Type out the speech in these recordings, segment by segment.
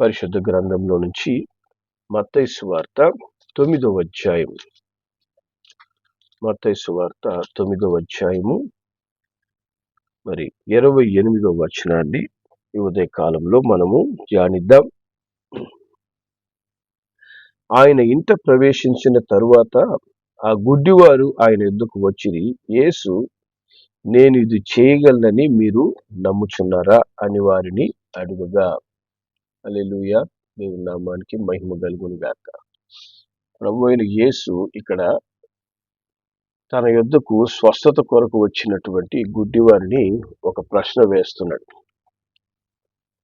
పరిశుద్ధ గ్రంథంలో నుంచి మత్తైసు వార్త తొమ్మిదవ అధ్యాయం మత్తైసు వార్త తొమ్మిదవ అధ్యాయము. మరి ఇరవై ఎనిమిదవ వచనాన్ని ఈ ఉదయ కాలంలో మనము ధ్యానిద్దాం. ఆయన ఇంట ప్రవేశించిన తరువాత ఆ గుడ్డివారు ఆయన ఎద్దుకు వచ్చి యేసు నేను ఇది చేయగలనని మీరు నమ్ముచున్నారా? అని వారిని అడుగుగా అలెలుయ దేవుని నామానికి మహిమ కలుగును గాక. ప్రభు అయిన యేసు ఇక్కడ తన యొద్దకు స్వస్థత కొరకు వచ్చినటువంటి గుడ్డివారిని ఒక ప్రశ్న వేస్తున్నాడు.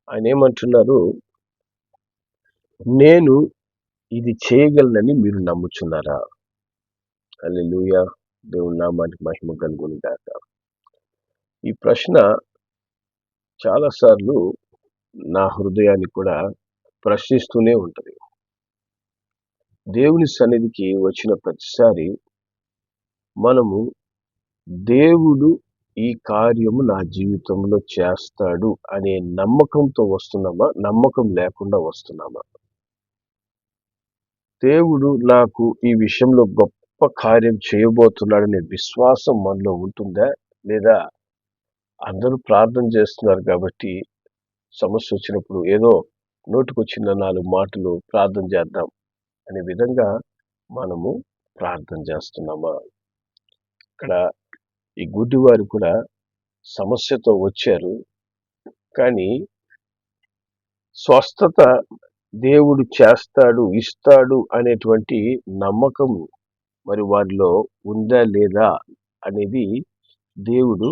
ఆయన ఏమంటున్నారు నేను ఇది చేయగలనని మీరు నమ్ముచున్నారా? అల్లెలుయ దేవుని నామానికి మహిమ కలుగును గాక. ఈ ప్రశ్న చాలాసార్లు నా హృదయాన్ని కూడా ప్రశ్నిస్తూనే ఉంటుంది. దేవుని సన్నిధికి వచ్చిన ప్రతిసారి మనము దేవుడు ఈ కార్యము నా జీవితంలో చేస్తాడు అనే నమ్మకంతో వస్తున్నామా? నమ్మకం లేకుండా వస్తున్నామా? దేవుడు నాకు ఈ విషయంలో గొప్ప కార్యం చేయబోతున్నాడనే విశ్వాసం మనలో ఉంటుందా లేదా? అందరూ ప్రార్థన చేస్తున్నారు కాబట్టి సమస్య వచ్చినప్పుడు ఏదో నోటికొచ్చిన నాలుగు మాటలు ప్రార్థన చేద్దాం అనే విధంగా మనము ప్రార్థన చేస్తున్నామా? ఇక్కడ ఈ గుడ్డివారు కూడా సమస్యతో వచ్చారు. కానీ స్వస్థత దేవుడు చేస్తాడు ఇస్తాడు అనేటువంటి నమ్మకం మరి వారిలో ఉందా లేదా అనేది దేవుడు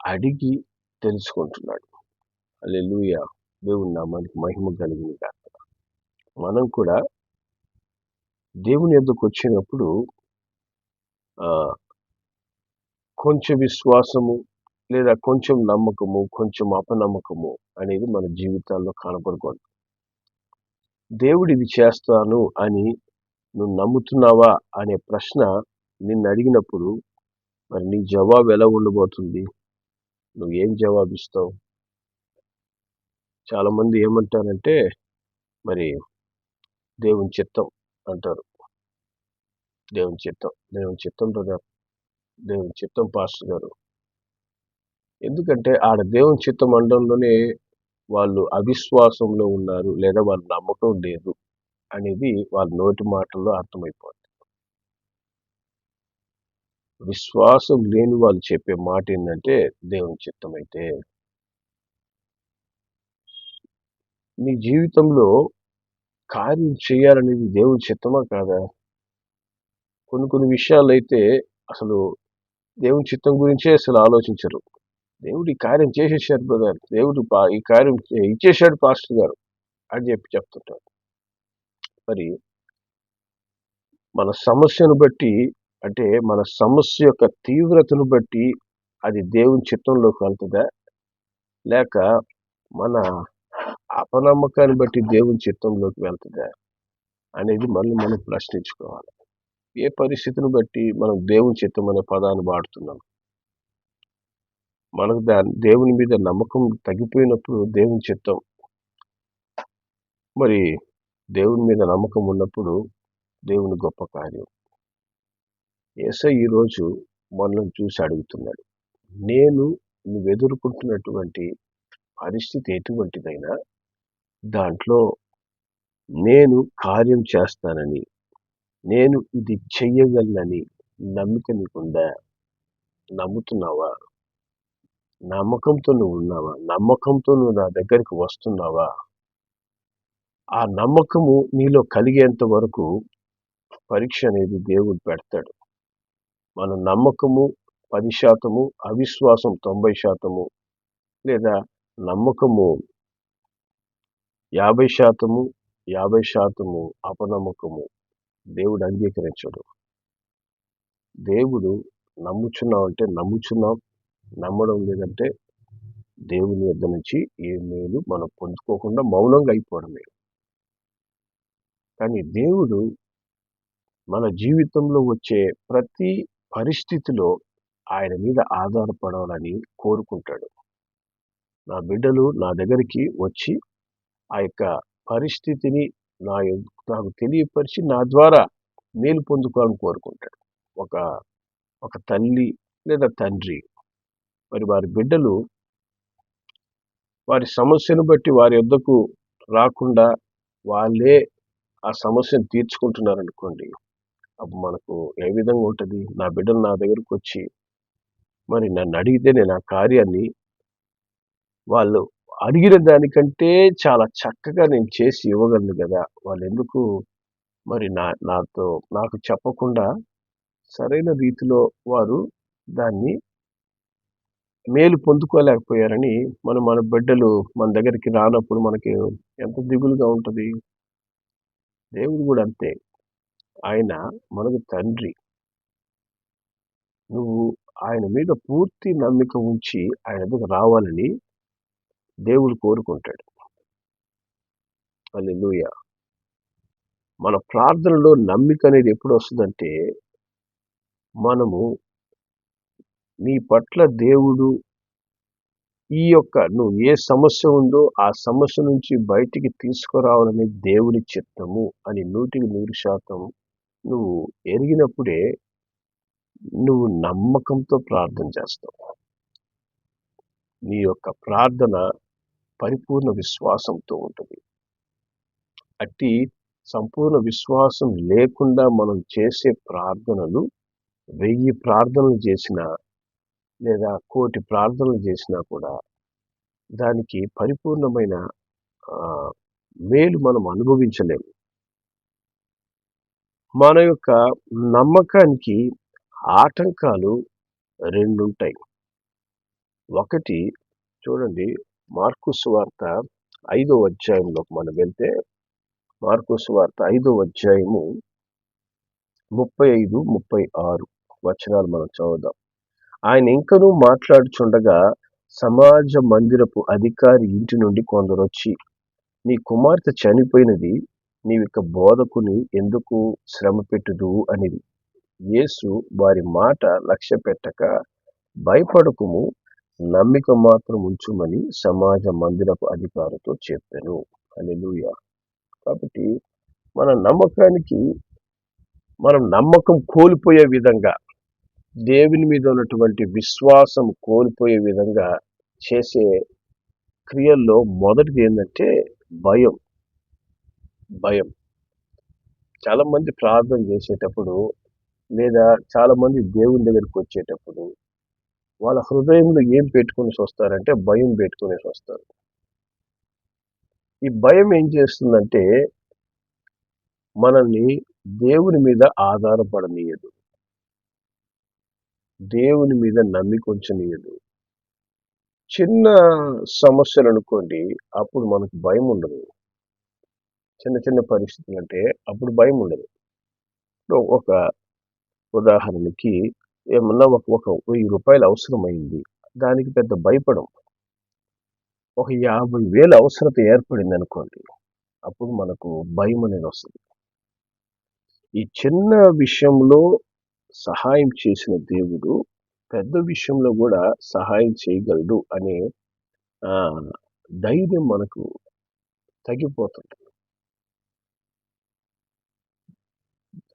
అడిగి తెలుసుకుంటున్నాడు. అల్లెలుయ దేవుని నామానికి మహిమ కలిగింది కాక మనం కూడా దేవుని ఎద్దకు వచ్చినప్పుడు కొంచెం విశ్వాసము లేదా కొంచెం నమ్మకము కొంచెం అపనమ్మకము అనేది మన జీవితాల్లో కనపడకూడదు దేవుడు ఇది చేస్తాను అని నువ్వు నమ్ముతున్నావా అనే ప్రశ్న నిన్ను అడిగినప్పుడు మరి నీ జవాబు ఎలా ఉండబోతుంది? నువ్వు ఏం జవాబిస్తావు? చాలామంది ఏమంటారంటే మరి దేవుని చిత్తం అంటారు. దేవుని చిత్తం దేవుని చిత్తం బ్రదర్ దేవుని చిత్తం పాస్టర్ గారు. ఎందుకంటే ఆడ దేవుని చిత్తం అనడంలోనే వాళ్ళు అవిశ్వాసంలో ఉన్నారు లేదా వాళ్ళు నమ్మకం లేదు అనేది వాళ్ళ నోటి మాటల్లో అర్థమైపోతుంది విశ్వాసం లేని వాళ్ళు చెప్పే మాట ఏంటంటే దేవుని చిత్తం అయితే నీ జీవితంలో కార్యం చేయాలనేది దేవుని చిత్తమా కాదా? కొన్ని కొన్ని విషయాలు అయితే అసలు దేవుని చిత్తం గురించే అసలు ఆలోచించరు. దేవుడు ఈ కార్యం చేసేసాడు బ్రదర్ దేవుడు ఈ కార్యం ఇచ్చేసాడు పాస్టర్ గారు అని చెప్పి చెప్తుంటారు. మరి మన సమస్యను బట్టి అంటే మన సమస్య యొక్క తీవ్రతను బట్టి అది దేవుని చిత్తంలోకి వెళ్తుందా? లేక మన అపనమ్మకాన్ని బట్టి దేవుని చిత్తంలోకి వెళ్తుందా అనేది మళ్ళీ మనం ప్రశ్నించుకోవాలి. ఏ పరిస్థితిని బట్టి మనం దేవుని చిత్తం అనే పదాన్ని వాడుతున్నాం? మనకు దాని దేవుని మీద నమ్మకం తగ్గిపోయినప్పుడు దేవుని చిత్తం. మరి దేవుని మీద నమ్మకం ఉన్నప్పుడు దేవుని గొప్ప కార్యం. ఏసై ఈరోజు మనల్ని చూసి అడుగుతున్నాడు. నేను నువ్వు ఎదుర్కొంటున్నటువంటి పరిస్థితి ఎటువంటిదైనా దాంట్లో నేను కార్యం చేస్తానని నేను ఇది చెయ్యగలనని నమ్మిక నీకుందా? నమ్ముతున్నావా? నమ్మకంతో నువ్వు ఉన్నావా? నమ్మకంతో నువ్వు నా దగ్గరికి వస్తున్నావా? ఆ నమ్మకము నీలో కలిగేంత వరకు పరీక్ష అనేది దేవుడు పెడతాడు. మన నమ్మకము పది శాతము అవిశ్వాసం తొంభై శాతము లేదా నమ్మకము. యాభై శాతము యాభై శాతము అపనమ్మకము దేవుడు అంగీకరించడు. దేవుడు నమ్ముచున్నావు అంటే నమ్ముచున్నాం నమ్మడం లేదంటే దేవుని యొద్ద నుంచి ఏ మేలు మనం పొందుకోకుండా మౌనంగా అయిపోవడమే. కానీ దేవుడు మన జీవితంలో వచ్చే ప్రతి పరిస్థితిలో ఆయన మీద ఆధారపడాలని కోరుకుంటాడు. నా బిడ్డలు నా దగ్గరికి వచ్చి ఆ యొక్క పరిస్థితిని నా నాకు తెలియపరిచి నా ద్వారా మేలు పొందుకోవాలని కోరుకుంటాడు. ఒక ఒక తల్లి లేదా తండ్రి మరి వారి బిడ్డలు వారి సమస్యను బట్టి వారి యొద్దకు రాకుండా వాళ్ళే ఆ సమస్యను తీర్చుకుంటున్నారనుకోండి అప్పుడు మనకు ఏ విధంగా ఉంటుంది? నా బిడ్డలు నా దగ్గరకు వచ్చి మరి నన్ను అడిగితే నేను ఆ కార్యాన్ని వాళ్ళు అడిగిన దానికంటే చాలా చక్కగా నేను చేసి ఇవ్వగలను కదా. వాళ్ళు ఎందుకు మరి నా నాతో నాకు చెప్పకుండా సరైన రీతిలో వారు దాన్ని మేలు పొందుకోలేకపోయారని మనం మన బిడ్డలు మన దగ్గరికి రానప్పుడు మనకి ఎంత దిగులుగా ఉంటుంది? దేవుడు కూడా అంతే. ఆయన మనకు తండ్రి. నువ్వు ఆయన మీద పూర్తి నమ్మిక ఉంచి ఆయన దగ్గర రావాలని దేవుడు కోరుకుంటాడు. అల్లెలూయ మన ప్రార్థనలో నమ్మిక అనేది ఎప్పుడు వస్తుందంటే మనము నీ పట్ల దేవుడు ఈ యొక్క నువ్వు ఏ సమస్య ఉందో ఆ సమస్య నుంచి బయటికి తీసుకురావాలని దేవుని చిత్తము అని నూటికి నూరు శాతం నువ్వు ఎరిగినప్పుడే నువ్వు నమ్మకంతో ప్రార్థన చేస్తావు. నీ యొక్క ప్రార్థన పరిపూర్ణ విశ్వాసంతో ఉంటుంది. అట్టి సంపూర్ణ విశ్వాసం లేకుండా మనం చేసే ప్రార్థనలు వెయ్యి ప్రార్థనలు చేసినా లేదా కోటి ప్రార్థనలు చేసినా కూడా దానికి పరిపూర్ణమైన మేలు మనం అనుభవించలేము. మన యొక్క నమ్మకానికి ఆటంకాలు రెండు ఉంటాయి ఒకటి చూడండి మార్కు సువార్త ఐదో అధ్యాయంలోకి మనం వెళ్తే మార్కు సువార్త ఐదో అధ్యాయము ముప్పై ఐదు ముప్పై ఆరు వచనాలు మనం చదువుదాం. ఆయన ఇంకనూ మాట్లాడుచుండగా సమాజ మందిరపు అధికారి ఇంటి నుండి కొందరు వచ్చి నీ కుమార్తె చనిపోయినది నీవిక బోధకుని ఎందుకు శ్రమ పెట్టుదు అనేది. యేసు వారి మాట లక్ష్య పెట్టక భయపడకుము నమ్మిక మాత్రం ఉంచుమని సమాజ మందిరపు అధికారితో చెప్పాను. హల్లెలూయా. కాబట్టి మన నమ్మకానికి మనం నమ్మకం కోల్పోయే విధంగా దేవుని మీద ఉన్నటువంటి విశ్వాసం కోల్పోయే విధంగా చేసే క్రియల్లో మొదటిది ఏంటంటే భయం. భయం. చాలామంది ప్రార్థన చేసేటప్పుడు లేదా చాలామంది దేవుని దగ్గరికి వచ్చేటప్పుడు వాళ్ళ హృదయంలో ఏం పెట్టుకునేసి వస్తారంటే భయం పెట్టుకునేసి వస్తారు. ఈ భయం ఏం చేస్తుందంటే మనల్ని దేవుని మీద ఆధారపడనీయదు. దేవుని మీద నమ్మిక ఉంచనీయదు చిన్న సమస్యలు అనుకోండి అప్పుడు మనకు భయం ఉండదు. చిన్న చిన్న పరిస్థితులు అంటే అప్పుడు భయం ఉండదు. ఒక ఉదాహరణకి ఏమన్నా ఒక ఒక వెయ్యి రూపాయలు అవసరమైంది. దానికి పెద్ద భయపడం. ఒక యాభై వేలు అవసరత ఏర్పడింది అనుకోండి అప్పుడు మనకు భయం అనేది వస్తుంది. ఈ చిన్న విషయంలో సహాయం చేసిన దేవుడు పెద్ద విషయంలో కూడా సహాయం చేయగలడు అనే ధైర్యం మనకు తగ్గిపోతుంది.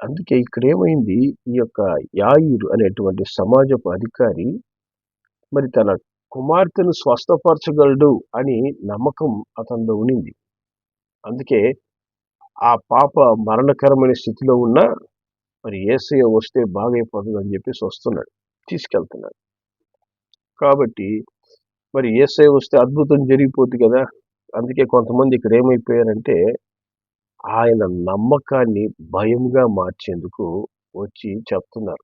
అందుకే ఇక్కడ ఏమైంది? ఈ యొక్క యాయిరు అనేటువంటి సమాజపు అధికారి మరి తన కుమార్తెను స్వస్థపరచగలడు అని నమ్మకం అతనిలో ఉనింది అందుకే ఆ పాప మరణకరమైన స్థితిలో ఉన్న మరి ఏసయ వస్తే బాగైపోతుంది అని చెప్పేసి వస్తున్నాడు తీసుకెళ్తున్నాడు. కాబట్టి మరి ఏసఐ వస్తే అద్భుతం జరిగిపోతుంది కదా? అందుకే కొంతమంది ఇక్కడ ఏమైపోయారంటే ఆయన నమ్మకాన్ని భయంగా మార్చేందుకు వచ్చి చెప్తున్నారు.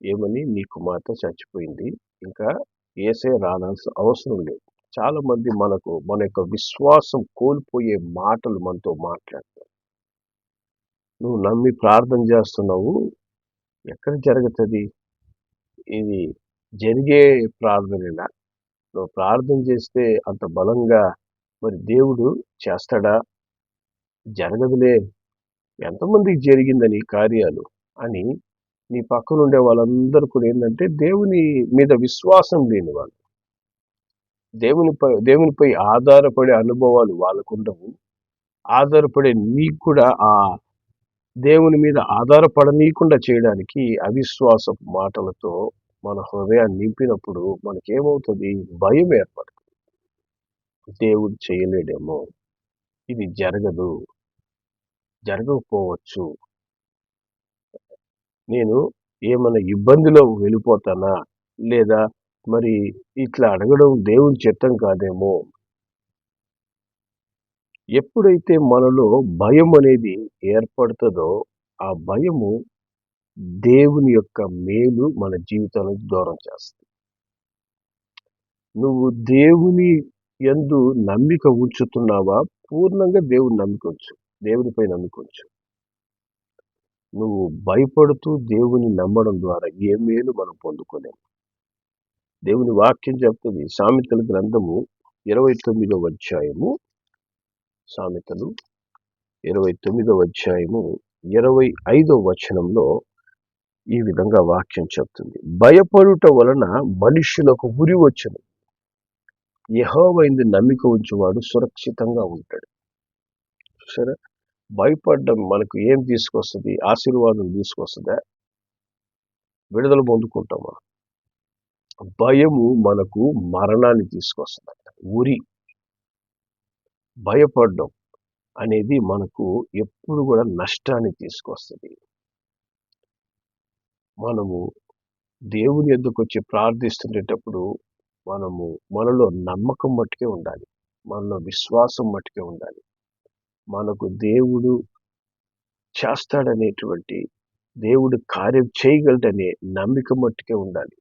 ఏమని? నీ కుమార్తె చచ్చిపోయింది. ఇంకా ఏసే రానాల్సిన అవసరం లేదు. చాలా మంది మనకు మన యొక్క విశ్వాసం కోల్పోయే మాటలు మనతో మాట్లాడతారు. నువ్వు నమ్మి ప్రార్థన చేస్తున్నావు. ఎక్కడ జరుగుతుంది? ఇది జరిగే ప్రార్థనేనా? నువ్వు ప్రార్థన చేస్తే అంత బలంగా మరి దేవుడు చేస్తాడా? జరగదులే. ఎంతమందికి జరిగిందని ఈ కార్యాలు? అని నీ పక్కన ఉండే వాళ్ళందరూ కూడా ఏంటంటే దేవుని మీద విశ్వాసం లేని వాళ్ళు. దేవునిపై దేవునిపై ఆధారపడే అనుభవాలు వాళ్ళకుండవు. ఆధారపడే నీకు కూడా ఆ దేవుని మీద ఆధారపడనీయకుండా చేయడానికి అవిశ్వాస మాటలతో మన హృదయాన్ని నింపినప్పుడు మనకేమవుతుంది? భయం ఏర్పడుతుంది దేవుడు చేయలేడేమో. ఇది జరగదు. జరగకపోవచ్చు. నేను ఏమైనా ఇబ్బందిలో వెళ్ళిపోతానా? లేదా మరి ఇట్లా అడగడం దేవుని చిత్తం కాదేమో? ఎప్పుడైతే మనలో భయం అనేది ఏర్పడుతుందో ఆ భయము దేవుని యొక్క మేలు మన జీవితానికి దూరం చేస్తుంది. నువ్వు దేవుని ఎందు నమ్మిక ఉంచుతున్నావా? పూర్ణంగా దేవుని నమ్మిక ఉంచు. దేవునిపై నమ్మిక నువ్వు భయపడుతూ దేవుని నమ్మడం ద్వారా ఏ మేలు మనం పొందుకోలేము దేవుని వాక్యం చెప్తుంది సామెతల గ్రంథము ఇరవై తొమ్మిదవ అధ్యాయము సామెతలు ఇరవై తొమ్మిదవ అధ్యాయము ఇరవై ఐదవ వచనంలో ఈ విధంగా వాక్యం చెప్తుంది. భయపడుట వలన మనుషులకు ఉరి వచ్చును. యహోవైంది నమ్మిక ఉంచేవాడు సురక్షితంగా ఉంటాడు. సరే భయపడడం మనకు ఏం తీసుకొస్తుంది? ఆశీర్వాదం తీసుకొస్తుందా? విడుదల పొందుకుంటాం మనం. భయము మనకు మరణాన్ని తీసుకొస్తుంది ఉరి. భయపడడం అనేది మనకు ఎప్పుడు కూడా నష్టాన్ని తీసుకొస్తుంది. మనము దేవుని ఎందుకు వచ్చి ప్రార్థిస్తుండేటప్పుడు మనము మనలో నమ్మకం మట్టుకే ఉండాలి. మనలో విశ్వాసం మట్టుకే ఉండాలి. మనకు దేవుడు చేస్తాడనేటువంటి దేవుడు కార్యం చేయగలడనే నమ్మిక మట్టుకే ఉండాలి.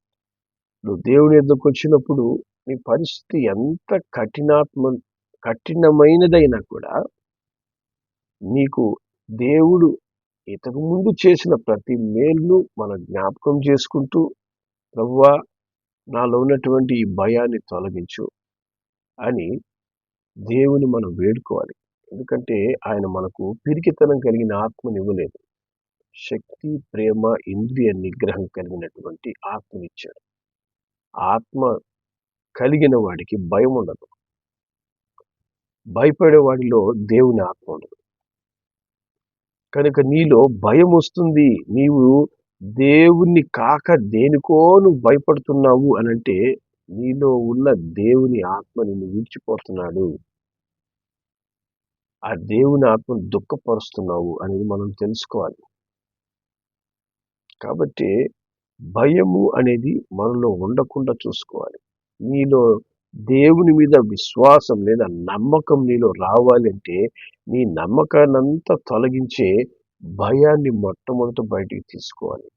నువ్వు దేవుని ఎద్దుకు వచ్చినప్పుడు నీ పరిస్థితి ఎంత కఠినాత్మ కఠినమైనదైనా కూడా నీకు దేవుడు ఇతకు ముందు చేసిన ప్రతి మేలును మనం జ్ఞాపకం చేసుకుంటూ ప్రవ్వా నాలో ఉన్నటువంటి ఈ భయాన్ని తొలగించు అని దేవుని మనం వేడుకోవాలి. ఎందుకంటే ఆయన మనకు పిరికితనం కలిగిన ఆత్మనివ్వలేదు. శక్తి ప్రేమ ఇంద్రియ నిగ్రహం కలిగినటువంటి ఆత్మనిచ్చాడు. ఆత్మ కలిగిన వాడికి భయం ఉండదు. భయపడే వాడిలో దేవుని ఆత్మ ఉండదు. కనుక నీలో భయం వస్తుంది. నీవు దేవుణ్ణి కాక దేనికో నువ్వు భయపడుతున్నావు అని అంటే నీలో ఉన్న దేవుని ఆత్మ నిన్ను విడిచిపోతున్నాడు. ఆ దేవుని ఆత్మను దుఃఖపరుస్తున్నావు అనేది మనం తెలుసుకోవాలి. కాబట్టి భయము అనేది మనలో ఉండకుండా చూసుకోవాలి. నీలో దేవుని మీద విశ్వాసం లేదా నమ్మకం నీలో రావాలంటే నీ నమ్మకాన్నంతా తొలగించే భయాన్ని మొట్టమొదట బయటికి తీసుకోవాలి.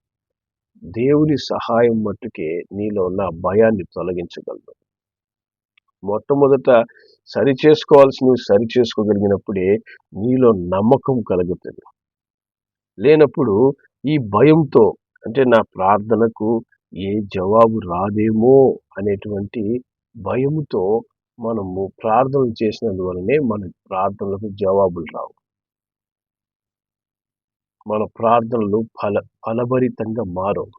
దేవుని సహాయం మట్టుకే నీలో ఉన్న భయాన్ని తొలగించగలదు. మొట్టమొదట సరి చేసుకోవాల్సినవి సరి చేసుకోగలిగినప్పుడే నీలో నమ్మకం కలుగుతుంది. లేనప్పుడు ఈ భయంతో అంటే నా ప్రార్థనకు ఏ జవాబు రాదేమో అనేటువంటి భయముతో మనము ప్రార్థనలు చేసినందువలనే మన ప్రార్థనలకు జవాబులు రావు. మన ప్రార్థనలు ఫల ఫలభరితంగా మారవు.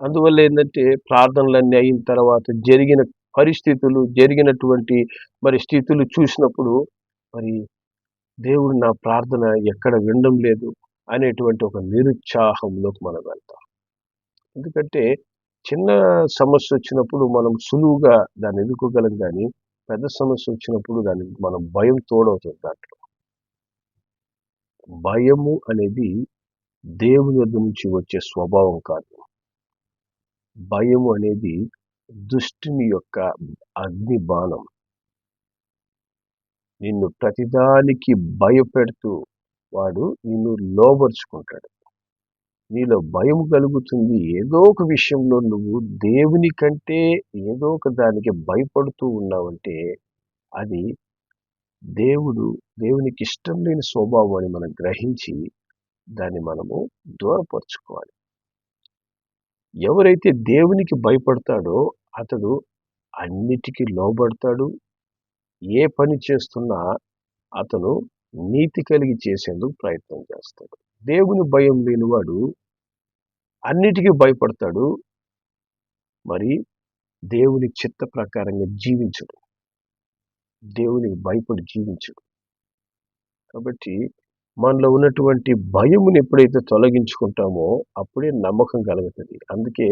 అందువల్ల ఏంటంటే ప్రార్థనలన్నీ అయిన తర్వాత జరిగిన పరిస్థితులు జరిగినటువంటి మరి స్థితులు చూసినప్పుడు మరి దేవుడు నా ప్రార్థన ఎక్కడ వినడం లేదు అనేటువంటి ఒక నిరుత్సాహంలోకి మనం వెళ్తాం. ఎందుకంటే చిన్న సమస్య వచ్చినప్పుడు మనం సులువుగా దాన్ని ఎదుర్కోగలం కానీ పెద్ద సమస్య వచ్చినప్పుడు దానికి మనం భయం తోడవుతుంది దాంట్లో. భయము అనేది దేవుని వద్ద నుంచి వచ్చే స్వభావం కాదు. భయము అనేది దుష్టుని యొక్క అగ్ని బాణం. నిన్ను ప్రతిదానికి భయపెడుతూ వాడు నిన్ను లోబరుచుకుంటాడు. నీలో భయం కలుగుతుంది. ఏదో ఒక విషయంలో నువ్వు దేవుని కంటే ఏదో ఒక దానికి భయపడుతూ ఉన్నావంటే అది దేవుడు దేవునికి ఇష్టం లేని స్వభావం అని మనం గ్రహించి దాన్ని మనము దూరపరుచుకోవాలి. ఎవరైతే దేవునికి భయపడతాడో అతడు అన్నిటికీ లోబడతాడు. ఏ పని చేస్తున్నా అతను నీతి కలిగి చేసేందుకు ప్రయత్నం చేస్తాడు. దేవుని భయం లేనివాడు అన్నిటికీ భయపడతాడు. మరి దేవుని చిత్త ప్రకారంగా జీవించడు. దేవునికి భయపడి జీవించడు. కాబట్టి మనలో ఉన్నటువంటి భయముని ఎప్పుడైతే తొలగించుకుంటామో అప్పుడే నమ్మకం కలుగుతుంది. అందుకే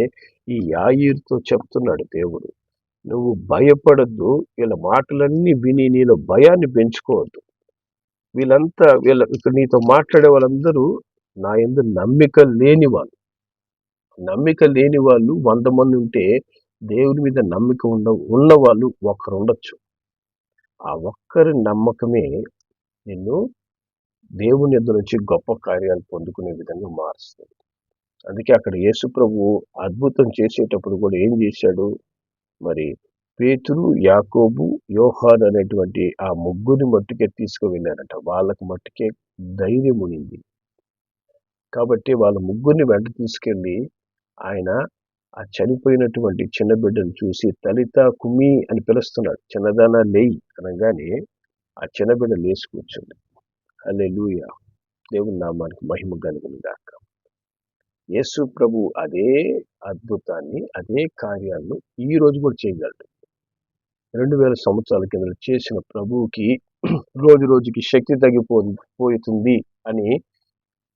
ఈ యాయిర్తో చెప్తున్నాడు దేవుడు. నువ్వు భయపడద్దు వీళ్ళ మాటలన్నీ విని నీలో భయాన్ని పెంచుకోవద్దు. వీళ్ళంతా వీళ్ళ ఇక్కడ నీతో మాట్లాడే వాళ్ళందరూ నా ఎందు నమ్మిక లేని వాళ్ళు నమ్మిక లేని వాళ్ళు వంద మంది ఉంటే దేవుని మీద నమ్మిక ఉండ ఉన్న వాళ్ళు ఒక్కరు ఉండొచ్చు ఆ ఒక్కరి నమ్మకమే నిన్ను దేవుని ఎదురు నుంచి గొప్ప కార్యాలు పొందుకునే విధంగా మారుస్తుంది. అందుకే అక్కడ యేసు ప్రభు అద్భుతం చేసేటప్పుడు కూడా ఏం చేశాడు? మరి పేతురు యాకోబు యోహాన్ అనేటువంటి ఆ ముగ్గురిని మట్టుకే తీసుకువెళ్ళారట. వాళ్ళకు మట్టుకే ధైర్యం ఉనింది కాబట్టి వాళ్ళ ముగ్గురిని వెంట తీసుకెళ్ళి ఆయన ఆ చనిపోయినటువంటి చిన్న బిడ్డను చూసి తలిత కుమి అని పిలుస్తున్నాడు. చిన్నదాన లేయి అనగానే ఆ చిన్న బిడ్డ లేచి కూర్చుంది. అల్లే దేవుని నామానికి మహిమ కలుగును గాక. యేసు ప్రభు అదే అద్భుతాన్ని అదే కార్యాలను ఈ రోజు కూడా చేయగలడు. రెండు వేల సంవత్సరాల కింద చేసిన ప్రభువుకి రోజు రోజుకి శక్తి తగ్గిపో పోతుంది అని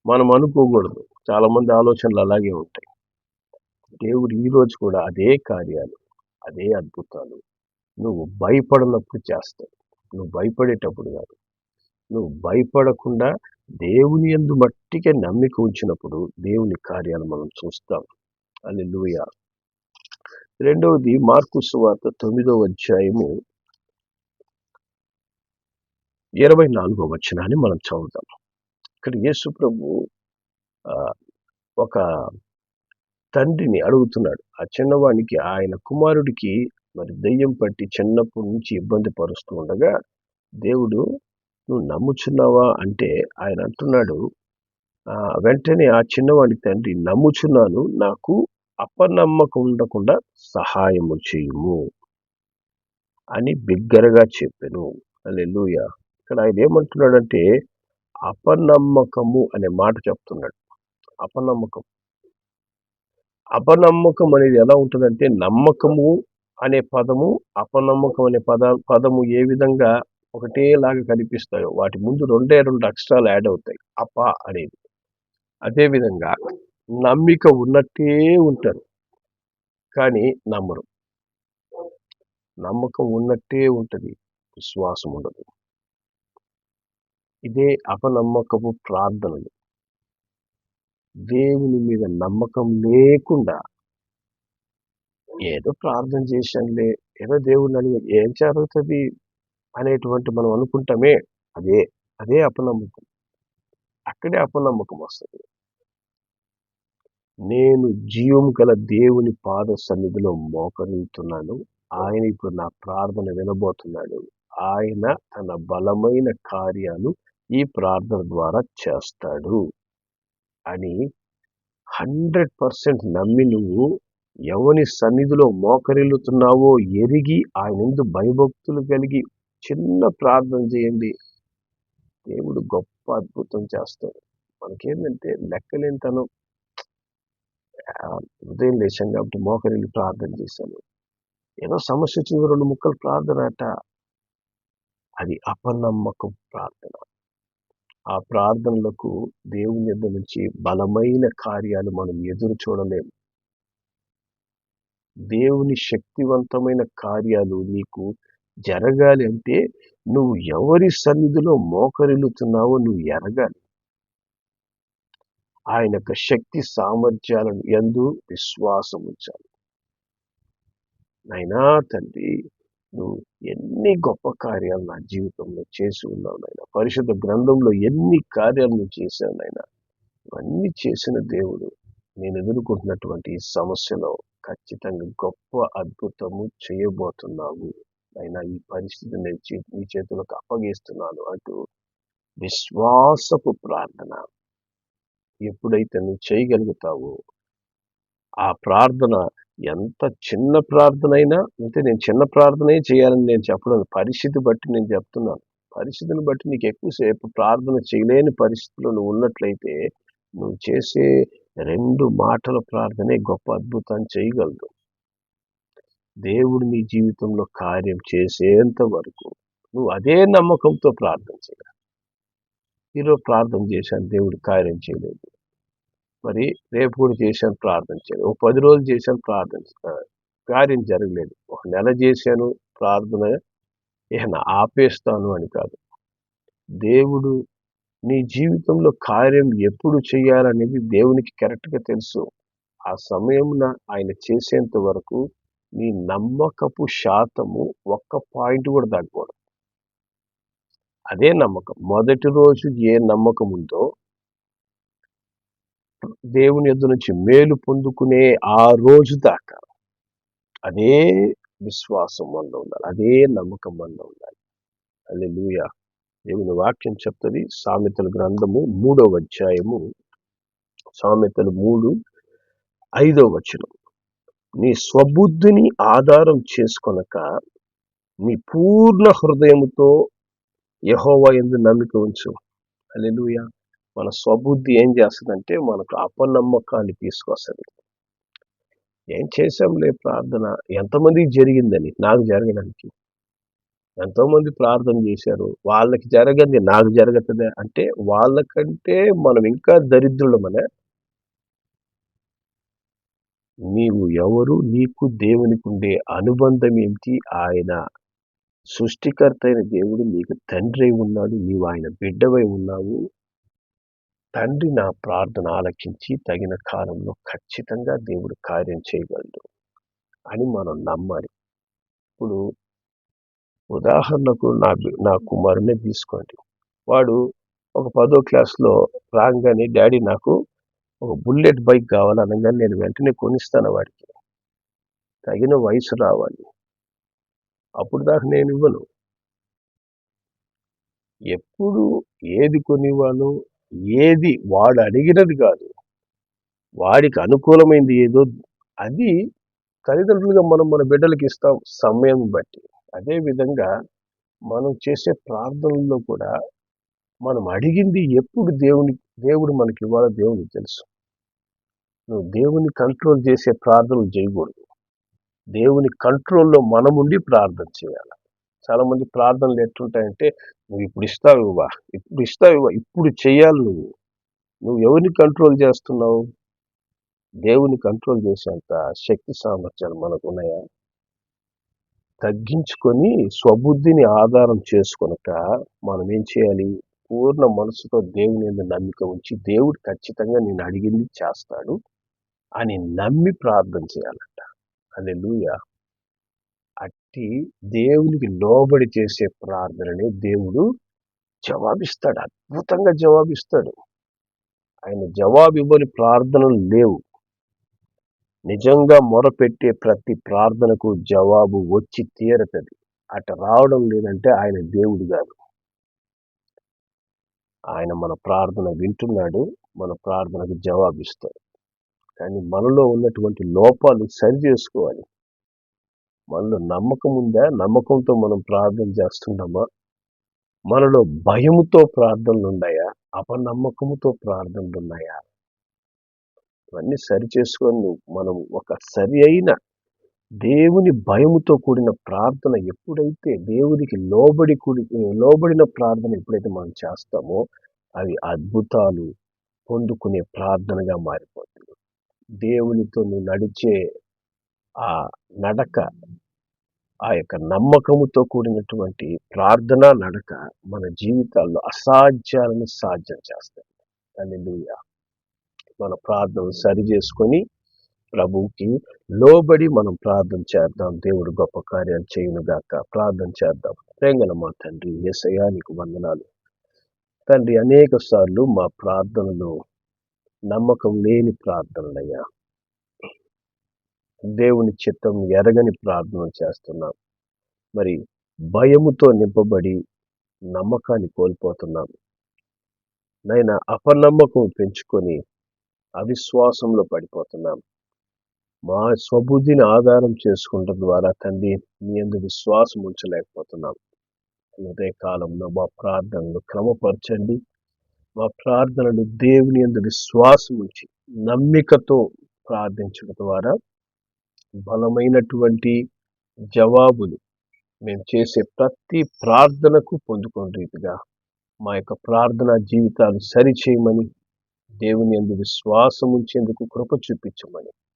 మనం అనుకోకూడదు. చాలామంది ఆలోచనలు అలాగే ఉంటాయి. దేవుడు ఈ రోజు కూడా అదే కార్యాలు అదే అద్భుతాలు నువ్వు భయపడినప్పుడు చేస్తావు నువ్వు భయపడేటప్పుడు కాదు. నువ్వు భయపడకుండా దేవుని ఎందు మట్టికే నమ్మిక ఉంచినప్పుడు దేవుని కార్యాలు మనం చూస్తాం. అని లూయ రెండవది మార్కు సువార్త తొమ్మిదవ అధ్యాయము ఇరవై నాలుగో వచనాన్ని మనం చదువుతాం ఇక్కడ యేసు ప్రభు ఆ, ఒక తండ్రిని అడుగుతున్నాడు. ఆ చిన్నవానికి ఆయన కుమారుడికి మరి దెయ్యం పట్టి చిన్నప్పటి నుంచి ఇబ్బంది పరుస్తూ ఉండగా దేవుడు నువ్వు నమ్ముచున్నావా అంటే ఆయన అంటున్నాడు వెంటనే ఆ చిన్నవాడి తండ్రి నమ్ముచున్నాను నాకు అపనమ్మకం ఉండకుండా సహాయము చేయుము అని బిగ్గరగా చెప్పాను. అల్లెలుయ ఇక్కడ ఆయన ఏమంటున్నాడంటే అపనమ్మకము అనే మాట చెప్తున్నాడు. అపనమ్మకం. అపనమ్మకం అనేది ఎలా ఉంటుందంటే నమ్మకము అనే పదము అపనమ్మకం అనే పద పదము ఏ విధంగా ఒకటేలాగా కనిపిస్తాయో వాటి ముందు రెండే రెండు అక్షరాలు యాడ్ అవుతాయి. అప అనేది. అదేవిధంగా నమ్మిక ఉన్నట్టే ఉంటారు. కానీ నమ్మరు. నమ్మకం ఉన్నట్టే ఉంటుంది. విశ్వాసం ఉండదు. ఇదే అపనమ్మకపు ప్రార్థనలు. దేవుని మీద నమ్మకం లేకుండా ఏదో ప్రార్థన చేశానులే ఏదో దేవుడిని అడిగి ఏం జరుగుతుంది? అనేటువంటి మనం అనుకుంటామే అదే అదే అపనమ్మకం. అక్కడే అపనమ్మకం వస్తుంది. నేను జీవం గల దేవుని పాద సన్నిధిలో మోకరిల్తున్నాను ఆయన ఇప్పుడు నా ప్రార్థన వినబోతున్నాడు. ఆయన తన బలమైన కార్యాలు ఈ ప్రార్థన ద్వారా చేస్తాడు అని హండ్రెడ్ పర్సెంట్ నమ్మి నువ్వు ఎవని సన్నిధిలో మోకరిల్లుతున్నావో ఎరిగి ఆయన ఎందు భయభక్తులు కలిగి చిన్న ప్రార్థన చేయండి. దేవుడు గొప్ప అద్భుతం చేస్తాడు. మనకేంటంటే లెక్కలేనితనం. ఆ, ఉదయం లేచాం కాబట్టి మోకరిల్లి ప్రార్థన చేశాను. ఏదో సమస్య వచ్చింది రెండు ముక్కలు ప్రార్థన అట. అది అపనమ్మకం ప్రార్థన. ఆ ప్రార్థనలకు దేవుని యొద్ద నుంచి బలమైన కార్యాలు మనం ఎదురు చూడలేము. దేవుని శక్తివంతమైన కార్యాలు నీకు జరగాలి అంటే నువ్వు ఎవరి సన్నిధిలో మోకరిల్లుతున్నావో నువ్వు ఎరగాలి. ఆయన యొక్క శక్తి సామర్థ్యాలను ఎందు విశ్వాసం ఉంచాలి. నైనా తండ్రి నువ్వు ఎన్ని గొప్ప కార్యాలు నా జీవితంలో చేసి ఉన్నావు నాయన. పరిశుద్ధ గ్రంథంలో ఎన్ని కార్యాలు నువ్వు చేశావు నాయన. ఇవన్నీ చేసిన దేవుడు నేను ఎదుర్కొంటున్నటువంటి ఈ సమస్యలో ఖచ్చితంగా గొప్ప అద్భుతము చేయబోతున్నావు. అయినా ఈ పరిస్థితిని నేను నీ చేతులకు అప్పగిస్తున్నాను అంటూ విశ్వాసపు ప్రార్థన ఎప్పుడైతే నువ్వు చేయగలుగుతావో ఆ ప్రార్థన ఎంత చిన్న ప్రార్థన అయినా అంటే నేను చిన్న ప్రార్థనే చేయాలని నేను చెప్పడం పరిస్థితి బట్టి నేను చెప్తున్నాను. పరిస్థితిని బట్టి నీకు ఎక్కువసేపు ప్రార్థన చేయలేని పరిస్థితిలో నువ్వు ఉన్నట్లయితే నువ్వు చేసే రెండు మాటల ప్రార్థనే గొప్ప అద్భుతాన్ని చేయగలదు. దేవుడు నీ జీవితంలో కార్యం చేసేంత వరకు నువ్వు అదే నమ్మకంతో ప్రార్థన చేయాలి. ఈరోజు ప్రార్థన చేశాను దేవుడు కార్యం చేయలేదు. మరి రేపు కూడా చేశాను ప్రార్థన చేయలేదు ఓ పది రోజులు చేశాను ప్రార్థన కార్యం జరగలేదు. ఒక నెల చేశాను ప్రార్థన ఇక ఆపేస్తాను అని కాదు. దేవుడు నీ జీవితంలో కార్యం ఎప్పుడు చేయాలనేది దేవునికి కరెక్ట్గా తెలుసు. ఆ సమయమున ఆయన చేసేంత వరకు నీ నమ్మకపు శాతము ఒక్క పాయింట్ కూడా తగ్గకూడదు. అదే నమ్మకం. మొదటి రోజు ఏ నమ్మకం ఉందో దేవుని ఎదురు నుంచి మేలు పొందుకునే ఆ రోజు దాకా అదే విశ్వాసం మనలో ఉండాలి. అదే నమ్మకం మనలో ఉండాలి. అది దేవుని వాక్యం చెప్తుంది. సామెతల గ్రంథము మూడవ అధ్యాయము. సామెతలు మూడు ఐదవ వచనం. నీ స్వబుద్ధిని ఆధారం చేసుకొనక నీ పూర్ణ హృదయముతో యహోవా ఎందు నమ్మిక ఉంచు. అలెలుయ మన స్వబుద్ధి ఏం చేస్తుందంటే మనకు అపనమ్మకాన్ని తీసుకొస్తుంది. ఏం చేశాంలే ప్రార్థన. ఎంతమందికి జరిగిందని? నాకు జరగడానికి. ఎంతోమంది ప్రార్థన చేశారు. వాళ్ళకి జరగంది నాకు జరగతుందే. అంటే వాళ్ళకంటే మనం ఇంకా దరిద్రులమనే నీవు ఎవరు? నీకు దేవునికి ఉండే అనుబంధం ఏమిటి? ఆయన సృష్టికర్త అయిన దేవుడు నీకు తండ్రి అయి ఉన్నాడు నీవు ఆయన బిడ్డవై ఉన్నావు. తండ్రి నా ప్రార్థన ఆలకించి తగిన కాలంలో ఖచ్చితంగా దేవుడు కార్యం చేయగలడు అని మనం నమ్మాలి. ఇప్పుడు ఉదాహరణకు నా నా కుమారునే తీసుకోండి. వాడు ఒక పదో క్లాస్లో రాగానే డాడీ నాకు ఒక బుల్లెట్ బైక్ కావాలి అనగానే నేను వెంటనే కొనిస్తాను వాడికి. తగిన వయసు రావాలి. అప్పుడు దాకా నేను ఇవ్వను. ఎప్పుడు ఏది కొనివ్వాలో ఏది వాడు అడిగినది కాదు. వాడికి అనుకూలమైంది ఏదో అది తల్లిదండ్రులుగా మనం మన బిడ్డలకి ఇస్తాం సమయం బట్టి. అదే విధంగా మనం చేసే ప్రార్థనల్లో కూడా మనం అడిగింది ఎప్పుడు దేవుని దేవుడు మనకి ఇవ్వాలో దేవునికి తెలుసు. నువ్వు దేవుని కంట్రోల్ చేసే ప్రార్థనలు చేయకూడదు. దేవుని కంట్రోల్లో మనం ఉండి ప్రార్థన చేయాలి. చాలామంది ప్రార్థనలు ఎట్లుంటాయంటే నువ్వు ఇప్పుడు ఇస్తావు ఇవ్వా ఇప్పుడు ఇస్తావు ఇవ్వా ఇప్పుడు చేయాలి నువ్వు. నువ్వు ఎవరిని కంట్రోల్ చేస్తున్నావు? దేవుని కంట్రోల్ చేసేంత శక్తి సామర్థ్యాలు మనకు ఉన్నాయా? తగ్గించుకొని స్వబుద్ధిని ఆధారం చేసుకొనక మనం ఏం చేయాలి? పూర్ణ మనసుతో దేవుని మీద నమ్మిక ఉంచి దేవుడు ఖచ్చితంగా నేను అడిగింది చేస్తాడు అని నమ్మి ప్రార్థన చేయాలంట. అదే లూయ అట్టి దేవునికి లోబడి చేసే ప్రార్థనని దేవుడు జవాబిస్తాడు అద్భుతంగా జవాబిస్తాడు. ఆయన జవాబు ఇవ్వని ప్రార్థనలు లేవు. నిజంగా మొరపెట్టే ప్రతి ప్రార్థనకు జవాబు వచ్చి తీరతది. అట రావడం లేదంటే ఆయన దేవుడు కాదు. ఆయన మన ప్రార్థన వింటున్నాడు మన ప్రార్థనకు జవాబిస్తాడు. కానీ మనలో ఉన్నటువంటి లోపాలు సరి చేసుకోవాలి. మనలో నమ్మకం ఉందా? నమ్మకంతో మనం ప్రార్థన చేస్తున్నామా? మనలో భయముతో ప్రార్థనలు ఉన్నాయా? అపనమ్మకముతో ప్రార్థనలు ఉన్నాయా? ఇవన్నీ సరి చేసుకొని మనం ఒక సరి అయిన దేవుని భయముతో కూడిన ప్రార్థన ఎప్పుడైతే దేవునికి లోబడి కూడి లోబడిన ప్రార్థన ఎప్పుడైతే మనం చేస్తామో అవి అద్భుతాలు పొందుకునే ప్రార్థనగా మారిపోతుంది. దేవునితో నువ్వు నడిచే ఆ నడక ఆ యొక్క నమ్మకముతో కూడినటువంటి ప్రార్థన నడక మన జీవితాల్లో అసాధ్యాలను సాధ్యం చేస్తాయి. అని మన ప్రార్థనలు సరి చేసుకొని ప్రభువుకి లోబడి మనం ప్రార్థన చేద్దాం. దేవుడు గొప్ప కార్యాలు చేయను గాక. ప్రార్థన చేద్దాం. ప్రేంగల మా తండ్రి ఏసయ్యా నీకు వందనాలు. తండ్రి అనేక సార్లు మా ప్రార్థనలు నమ్మకం లేని ప్రార్థనలయ్యా. దేవుని చిత్తం ఎరగని ప్రార్థన చేస్తున్నాం. మరి భయముతో నింపబడి నమ్మకాన్ని కోల్పోతున్నాం. నైనా అపనమ్మకం పెంచుకొని అవిశ్వాసంలో పడిపోతున్నాం. మా స్వబుద్ధిని ఆధారం చేసుకుంటం ద్వారా తండ్రి మీ అందు విశ్వాసం ఉంచలేకపోతున్నాం. ఈ ఉదయ కాలంలో మా ప్రార్థనలు క్రమపరచండి. మా ప్రార్థనలు దేవుని అందు విశ్వాసం ఉంచి నమ్మికతో ప్రార్థించడం ద్వారా బలమైనటువంటి జవాబులు మేము చేసే ప్రతి ప్రార్థనకు పొందుకునే రీతిగా మా యొక్క ప్రార్థనా జీవితాలు సరిచేయమని దేవుని అందు విశ్వాసం ఉంచేందుకు కృప చూపించమని